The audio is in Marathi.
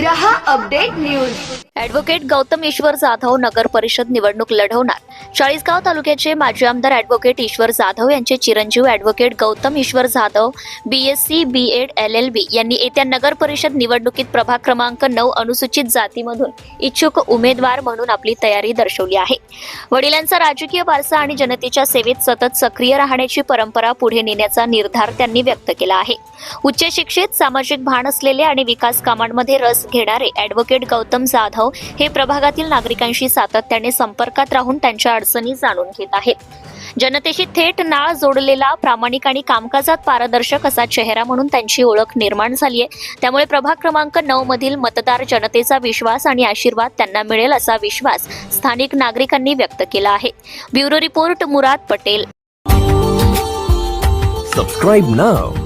रहा update news. Advocate Gautam Ishwar Jadhav नगर परिषद निवडणूक लढवणार. चाळीसगाव तालुक्याचे माजी आमदार ऍडव्होकेट ईश्वर जाधव यांचे चिरंजीव advocate Gautam Ishwar Jadhav BSc B Ed L L B यांनी येत्या नगर परिषद निवडणुकीत प्रभाग क्रमांक नऊ अनुसूचित जातीमधून इच्छुक उमेदवार म्हणून आपली तयारी दर्शवली आहे. वडिलांचा राजकीय वारसा आणि जनतेच्या सेवेत सतत सक्रिय राहण्याची परंपरा पुढे नेण्याचा निर्धार त्यांनी व्यक्त केला आहे. उच्च शिक्षित सामाजिक भान असलेले आणि विकास कामांमध्ये रस घेणारे ॲडव्होकेट गौतम जाधव हे प्रभागातील नागरिकांशी सातत्याने संपर्कात राहून त्यांच्या अडचणी जाणून घेत आहेत. जनतेशी थेट नाळ जोडलेला प्रामाणिक आणि कामकाजात पारदर्शक असा चेहरा म्हणून त्यांची ओळख निर्माण झाली आहे. त्यामुळे प्रभाग क्रमांक नऊ मधील मतदार जनतेचा विश्वास आणि आशीर्वाद त्यांना मिळेल असा विश्वास स्थानिक नागरिकांनी व्यक्त केला आहे. Bureau report Murad Patel. Subscribe now